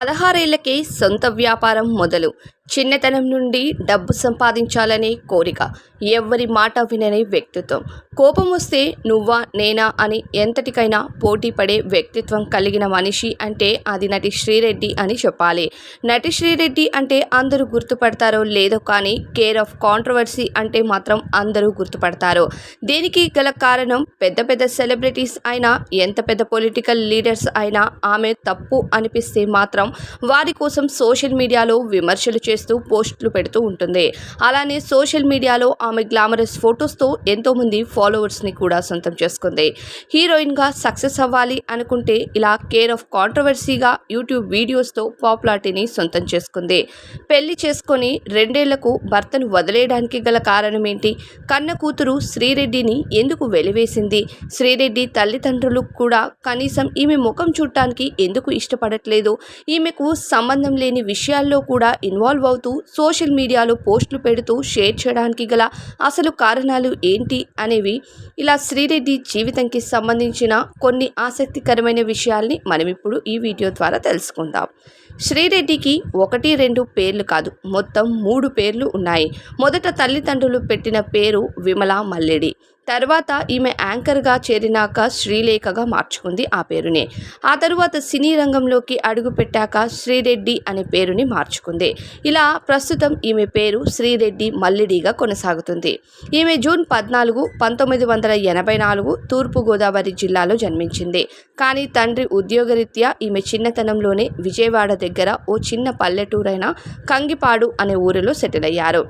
పదహారేళ్ళకే సొంత వ్యాపారం మొదలు. చిన్నతనం నుండి డబ్బు సంపాదించాలనే కోరిక. ఎవ్వరి మాట వినని వ్యక్తిత్వం. కోపం వస్తే నువ్వా నేనా అని ఎంతటికైనా పోటీ పడే వ్యక్తిత్వం కలిగిన మనిషి అంటే అది నటి శ్రీరెడ్డి అని చెప్పాలి. నటి శ్రీరెడ్డి అంటే అందరూ గుర్తుపడతారో లేదో కానీ కేర్ ఆఫ్ కాంట్రవర్సీ అంటే మాత్రం అందరూ గుర్తుపడతారు. దీనికి గల కారణం? పెద్ద పెద్ద సెలబ్రిటీస్ అయినా ఎంత పెద్ద పొలిటికల్ లీడర్స్ అయినా ఆమె తప్పు అనిపిస్తే మాత్రం వారి కోసం సోషల్ మీడియాలో విమర్శలు చేస్తూ పోస్టులు పెడుతూ ఉంటుంది. అలానే సోషల్ మీడియాలో ఆమె గ్లామరస్ ఫొటోస్తో ఎంతోమంది ఫాలోవర్స్ని కూడా సొంతం చేసుకుంది. హీరోయిన్గా సక్సెస్ అవ్వాలి అనుకుంటే ఇలా కేర్ ఆఫ్ కాంట్రవర్సీగా యూట్యూబ్ వీడియోస్తో పాపులారిటీని సొంతం చేసుకుంది. పెళ్ళి చేసుకొని రెండేళ్ళకు భర్తను వదిలేయడానికి గల కారణం ఏంటి కన్న కూతురు శ్రీరెడ్డిని ఎందుకు వెలివేసింది? శ్రీరెడ్డి తల్లిదండ్రులు కూడా కనీసం ఈమె ముఖం చూడటానికి ఎందుకు ఇష్టపడట్లేదు? ఈమెకు సంబంధం లేని విషయాల్లో కూడా ఇన్వాల్వ్ అవుతూ సోషల్ మీడియాలో పోస్టులు పెడుతూ షేర్ చేయడానికి గల అసలు కారణాలు ఏంటి అనేవి ఇలా శ్రీరెడ్డి జీవితంకి సంబంధించిన కొన్ని ఆసక్తికరమైన విషయాల్ని మనం ఇప్పుడు ఈ వీడియో ద్వారా తెలుసుకుందాం. శ్రీరెడ్డికి ఒకటి రెండు పేర్లు కాదు మొత్తం మూడు పేర్లు ఉన్నాయి. మొదట తల్లిదండ్రులు పెట్టిన పేరు విమల మల్లెడి. తర్వాత ఈమె యాంకర్గా చేరినాక శ్రీలేఖగా మార్చుకుంది ఆ పేరుని. ఆ తరువాత సినీ రంగంలోకి అడుగు పెట్టాక శ్రీరెడ్డి అనే పేరుని మార్చుకుంది. ఇలా ప్రస్తుతం ఈమె పేరు శ్రీరెడ్డి మల్లిడిగా కొనసాగుతుంది. ఈమె జూన్ పద్నాలుగు పంతొమ్మిది వందల ఎనభై నాలుగు తూర్పుగోదావరి జిల్లాలో జన్మించింది. కానీ తండ్రి ఉద్యోగరీత్యా ఈమె చిన్నతనంలోనే విజయవాడ దగ్గర ఓ చిన్న పల్లెటూరైన కంగిపాడు అనే ఊరిలో సెటిల్ అయ్యారు.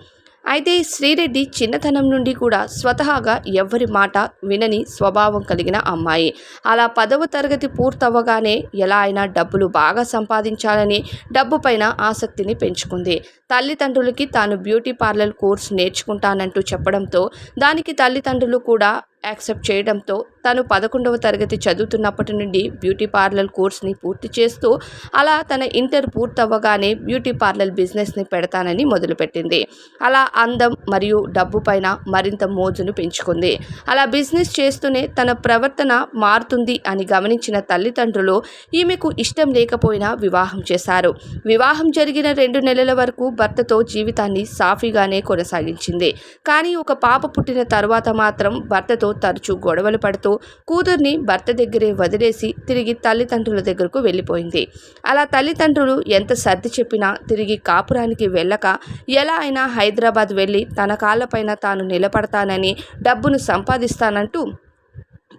అయితే శ్రీరెడ్డి చిన్నతనం నుండి కూడా స్వతహాగా ఎవ్వరి మాట వినని స్వభావం కలిగిన అమ్మాయి. అలా పదవ తరగతి పూర్తవగానే ఎలా అయినా డబ్బులు బాగా సంపాదించాలని డబ్బు పైన ఆసక్తిని పెంచుకుంది. తల్లిదండ్రులకి తాను బ్యూటీ పార్లర్ కోర్స్ నేర్చుకుంటానంటూ చెప్పడంతో దానికి తల్లిదండ్రులు కూడా యాక్సెప్ట్ చేయడంతో తను పదకొండవ తరగతి చదువుతున్నప్పటి నుండి బ్యూటీ పార్లర్ కోర్స్ని పూర్తి చేస్తూ అలా తన ఇంటర్ పూర్తవ్వగానే బ్యూటీ పార్లర్ బిజినెస్ని పెడతానని మొదలుపెట్టింది. అలా అందం మరియు డబ్బు పైన మరింత మోజును పెంచుకుంది. అలా బిజినెస్ చేస్తూనే తన ప్రవర్తన మారుతుంది అని గమనించిన తల్లిదండ్రులు ఈమెకు ఇష్టం లేకపోయినా వివాహం చేశారు. వివాహం జరిగిన రెండు నెలల వరకు భర్తతో జీవితాన్ని సాఫీగానే కొనసాగించింది. కానీ ఒక పాప పుట్టిన తర్వాత మాత్రం భర్తతో తరచూ గొడవలు పడుతూ కూతుర్ని భర్త దగ్గరే వదిలేసి తిరిగి తల్లిదండ్రుల దగ్గరకు వెళ్ళిపోయింది. అలా తల్లిదండ్రులు ఎంత సర్ది చెప్పినా తిరిగి కాపురానికి వెళ్ళక ఎలా అయినా హైదరాబాద్ వెళ్ళి తన కాళ్ళపైన తాను నిలబడతానని డబ్బును సంపాదిస్తానంటూ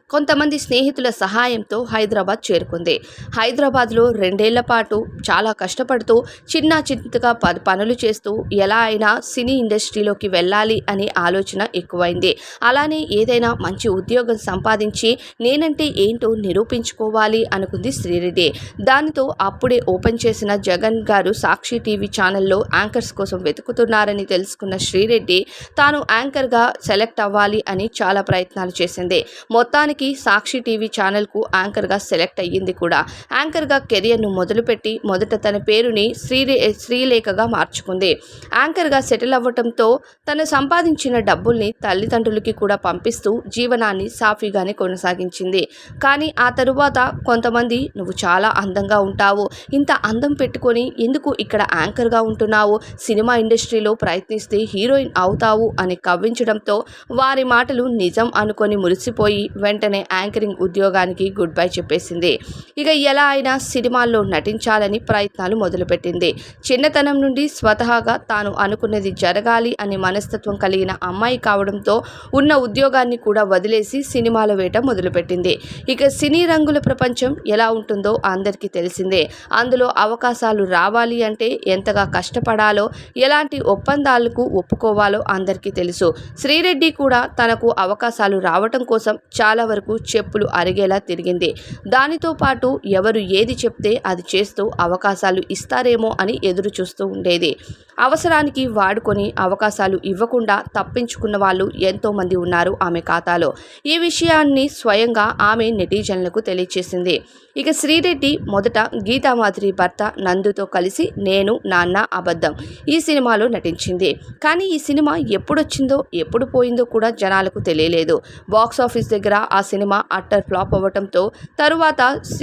కొంతమంది స్నేహితుల సహాయంతో హైదరాబాద్ చేరుకుంది. హైదరాబాద్లో రెండేళ్ళ పాటు చాలా కష్టపడుతూ చిన్న చిన్నగా ప పనులు చేస్తూ ఎలా అయినా సినీ ఇండస్ట్రీలోకి వెళ్ళాలి అనే ఆలోచన ఎక్కువైంది. అలానే ఏదైనా మంచి ఉద్యోగం సంపాదించి నేనంటే ఏంటో నిరూపించుకోవాలి అనుకుంది శ్రీరెడ్డి. దానితో అప్పుడే ఓపెన్ చేసిన జగన్ గారు సాక్షి టీవీ ఛానల్లో యాంకర్స్ కోసం వెతుకుతున్నారని తెలుసుకున్న శ్రీరెడ్డి తాను యాంకర్గా సెలెక్ట్ అవ్వాలి అని చాలా ప్రయత్నాలు చేసింది. మొత్తానికి సాక్షి టీవీ ఛానల్కు యాంకర్గా సెలెక్ట్ అయ్యింది కూడా. యాంకర్గా కెరియర్ను మొదలుపెట్టి మొదట తన పేరుని శ్రీరే శ్రీలేఖగా మార్చుకుంది. యాంకర్గా సెటిల్ అవ్వటంతో తను సంపాదించిన డబ్బుల్ని తల్లిదండ్రులకి కూడా పంపిస్తూ జీవనాన్ని సాఫీగానే కొనసాగించింది. కానీ ఆ తరువాత కొంతమంది నువ్వు చాలా అందంగా ఉంటావు. ఇంత అందం పెట్టుకొని ఎందుకు ఇక్కడ యాంకర్గా ఉంటున్నావు? సినిమా ఇండస్ట్రీలో ప్రయత్నిస్తే హీరోయిన్ అవుతావు అని కవ్వించడంతో వారి మాటలు నిజం అనుకొని మురిసిపోయి వెంటనే యాంకరింగ్ ఉద్యోగానికి గుడ్ బై చెప్పేసింది. ఇక ఎలా అయినా సినిమాల్లో నటించాలని ప్రయత్నాలు మొదలుపెట్టింది. చిన్నతనం నుండి స్వతహాగా తాను అనుకున్నది జరగాలి అనే మనస్తత్వం కలిగిన అమ్మాయి కావడంతో ఉన్న ఉద్యోగాన్ని కూడా వదిలేసి సినిమాల వేట మొదలుపెట్టింది. ఇక సినీ రంగుల ప్రపంచం ఎలా ఉంటుందో అందరికీ తెలిసిందే. అందులో అవకాశాలు రావాలి అంటే ఎంతగా కష్టపడాలో ఎలాంటి ఒప్పందాలకు ఒప్పుకోవాలో అందరికీ తెలుసు. శ్రీరెడ్డి కూడా తనకు అవకాశాలు రావటం కోసం చాలా వరకు చెప్పులు అరిగేలా తిరిగింది. దానితో పాటు ఎవరు ఏది చెప్తే అది చేస్తూ అవకాశాలు ఇస్తారేమో అని ఎదురు చూస్తూ ఉండేది. అవసరానికి వాడుకొని అవకాశాలు ఇవ్వకుండా తప్పించుకున్న వాళ్ళు ఎంతోమంది ఉన్నారు ఆమె ఖాతాలో. ఈ విషయాన్ని స్వయంగా ఆమె నెటిజన్లకు తెలియచేసింది. ఇక శ్రీరెడ్డి మొదట గీతామాధురి భర్త నందుతో కలిసి నేను నాన్న అబద్ధం ఈ సినిమాలో నటించింది. కానీ ఈ సినిమా ఎప్పుడొచ్చిందో ఎప్పుడు పోయిందో కూడా జనాలకు తెలియలేదు. బాక్స్ ఆఫీస్ దగ్గర ఆ సినిమా అట్టర్ ఫ్లాప్ అవ్వటంతో తరువాత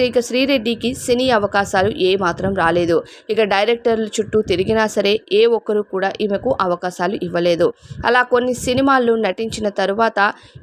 ఇక శ్రీరెడ్డికి సినీ అవకాశాలు ఏమాత్రం రాలేదు. ఇక డైరెక్టర్ల చుట్టూ తిరిగినా సరే ఏ ఒక్కరు కూడా ఈమెకు అవకాశాలు ఇవ్వలేదు. అలా కొన్ని సినిమాల్లో నటించిన తరువాత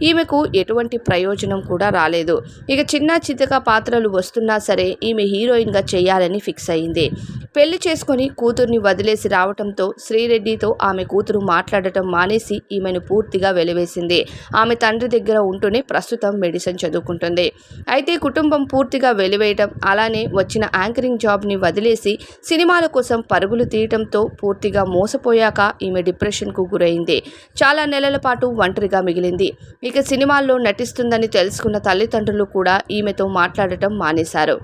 ఈమెకు ఎటువంటి ప్రయోజనం కూడా రాలేదు. ఇక చిన్న చితక పాత్రలు వస్తున్నా సరే ఈమె హీరోయిన్గా చేయాలని ఫిక్స్ అయింది. పెళ్ళి చేసుకొని కూతుర్ని వదిలేసి రావటంతో శ్రీరెడ్డితో ఆమె కూతురు మాట్లాడటం మానేసి ఈమెను పూర్తిగా వెలివేసింది. ఆమె తండ్రి దగ్గర ఉంటూనే ప్రస్తుతం మెడిసిన్ చదువుకుంటుంది. అయితే కుటుంబం పూర్తిగా వెలివేయటం అలానే వచ్చిన యాంకరింగ్ జాబ్ని వదిలేసి సినిమాల కోసం పరుగులు తీయటంతో పూర్తిగా మోసపోయాక ఈమె డిప్రెషన్కు గురైంది. చాలా నెలల పాటు ఒంటరిగా మిగిలింది. ఇక సినిమాల్లో నటిస్తుందని తెలుసుకున్న తల్లిదండ్రులు కూడా ఈమెతో మాట్లాడటం మానేశారు.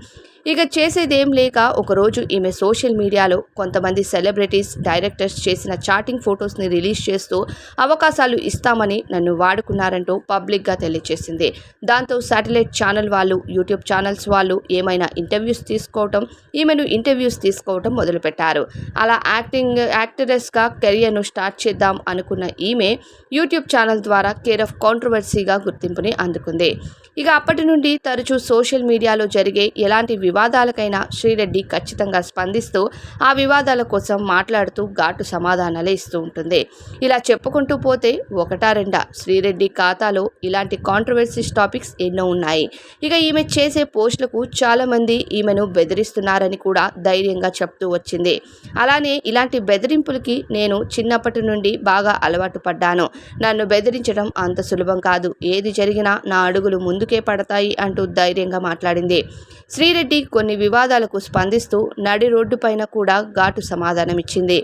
ఇక చేసేదేం లేక ఒకరోజు ఈమె సోషల్ మీడియాలో కొంతమంది సెలబ్రిటీస్ డైరెక్టర్స్ చేసిన చాటింగ్ ఫొటోస్ని రిలీజ్ చేస్తూ అవకాశాలు ఇస్తామని నన్ను వాడుకున్నారంటూ పబ్లిక్గా తెలియజేసింది దాంతో శాటిలైట్ ఛానల్ వాళ్ళు యూట్యూబ్ ఛానల్స్ వాళ్ళు ఏమైనా ఇంటర్వ్యూస్ తీసుకోవటం ఈమెను ఇంటర్వ్యూస్ తీసుకోవటం మొదలుపెట్టారు. అలా యాక్టింగ్ యాక్టరెస్గా కెరియర్ను స్టార్ట్ చేద్దాం అనుకున్న ఈమె యూట్యూబ్ ఛానల్ ద్వారా కేర్ ఆఫ్ కాంట్రవర్సీగా గుర్తింపుని అందుకుంది. ఇక అప్పటి నుండి తరచూ సోషల్ మీడియాలో జరిగే ఎలాంటి వివాదాలకైనా శ్రీరెడ్డి ఖచ్చితంగా స్పందిస్తూ ఆ వివాదాల కోసం మాట్లాడుతూ ఘాటు సమాధానాలే ఇస్తూ ఉంటుంది. ఇలా చెప్పుకుంటూ పోతే ఒకటా రెండా? శ్రీరెడ్డి ఖాతాలో ఇలాంటి కాంట్రవర్సీస్ టాపిక్స్ ఎన్నో ఉన్నాయి. ఇక ఈమె చేసే పోస్టులకు చాలామంది ఈమెను బెదిరిస్తున్నారని కూడా ధైర్యంగా చెప్తూ వచ్చింది. అలానే ఇలాంటి బెదిరింపులకి నేను చిన్నప్పటి నుండి బాగా అలవాటు పడ్డాను. నన్ను బెదిరించడం అంత సులభం కాదు. ఏది జరిగినా నా అడుగులు ముందుకే పడతాయి అంటూ ధైర్యంగా మాట్లాడింది. శ్రీరెడ్డి కొన్ని వివాదాలకు స్పందిస్తూ నడి రోడ్డుపైన కూడా ఘాటు సమాధానమిచ్చింది.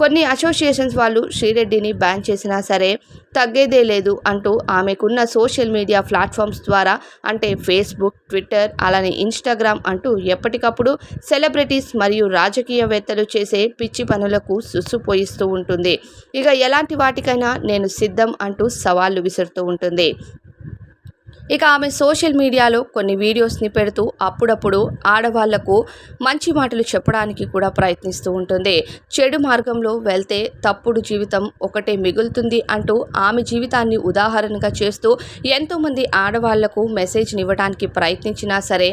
కొన్ని అసోసియేషన్స్ వాళ్ళు శ్రీరెడ్డిని బ్యాన్ చేసినా సరే తగ్గేదే లేదు అంటూ ఆమెకున్న సోషల్ మీడియా ప్లాట్ఫామ్స్ ద్వారా అంటే ఫేస్బుక్ ట్విట్టర్ అలానే ఇన్స్టాగ్రామ్ అంటూ ఎప్పటికప్పుడు సెలబ్రిటీస్ మరియు రాజకీయవేత్తలు చేసే పిచ్చి పనులకు సుస్సుపోయిస్తూ ఉంటుంది. ఇక ఎలాంటి వాటికైనా నేను సిద్ధం అంటూ సవాళ్ళు విసురుతూ ఉంటుంది. ఇక ఆమె సోషల్ మీడియాలో కొన్ని వీడియోస్ని పెడుతూ అప్పుడప్పుడు ఆడవాళ్ళకు మంచి మాటలు చెప్పడానికి కూడా ప్రయత్నిస్తూ ఉంటుంది. చెడు మార్గంలో వెళ్తే తప్పుడు జీవితం ఒకటే మిగులుతుంది అంటూ ఆమె జీవితాన్ని ఉదాహరణగా చేస్తూ ఎంతోమంది ఆడవాళ్ళకు మెసేజ్ని ఇవ్వడానికి ప్రయత్నించినా సరే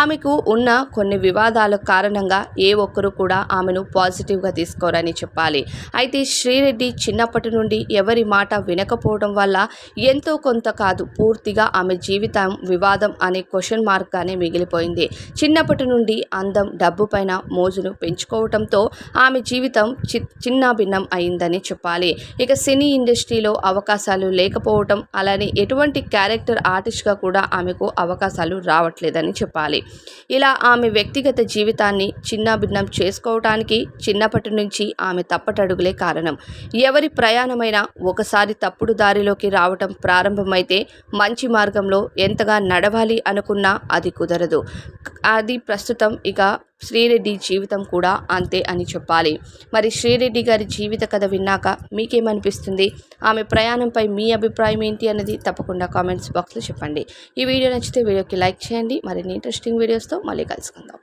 ఆమెకు ఉన్న కొన్ని వివాదాల కారణంగా ఏ ఒక్కరు కూడా ఆమెను పాజిటివ్గా తీసుకోరని చెప్పాలి. అయితే శ్రీరెడ్డి చిన్నప్పటి నుండి ఎవరి మాట వినకపోవడం వల్ల ఎంతో కొంత కాదు పూర్తిగా ఆమె జీవితం వివాదం అనే క్వశ్చన్ మార్క్గానే మిగిలిపోయింది. చిన్నప్పటి నుండి అందం డబ్బు పైన మోజును పెంచుకోవడంతో ఆమె జీవితం చి చిన్న భిన్నం అయిందని చెప్పాలి. ఇక సినీ ఇండస్ట్రీలో అవకాశాలు లేకపోవటం అలానే ఎటువంటి క్యారెక్టర్ ఆర్టిస్ట్గా కూడా ఆమెకు అవకాశాలు రావట్లేదని చెప్పాలి. ఇలా ఆమె వ్యక్తిగత జీవితాన్ని చిన్న భిన్నం చేసుకోవటానికి చిన్నప్పటి నుంచి ఆమె తప్పటడుగులే కారణం. ఎవరి ప్రయాణమైనా ఒకసారి తప్పుడు దారిలోకి రావటం ప్రారంభమైతే మంచి మార్గంలో ఎంతగా నడవాలి అనుకున్నా అది కుదరదు. అది ప్రస్తుతం ఇక శ్రీరెడ్డి జీవితం కూడా అంతే అని చెప్పాలి. మరి శ్రీరెడ్డి గారి జీవిత కథ విన్నాక మీకేమనిపిస్తుంది? ఆమె ప్రయాణంపై మీ అభిప్రాయం ఏంటి అన్నది తప్పకుండా కామెంట్స్ బాక్స్లో చెప్పండి. ఈ వీడియో నచ్చితే వీడియోకి లైక్ చేయండి. మరిన్ని ఇంట్రెస్టింగ్ వీడియోస్తో మళ్ళీ కలుసుకుందాం.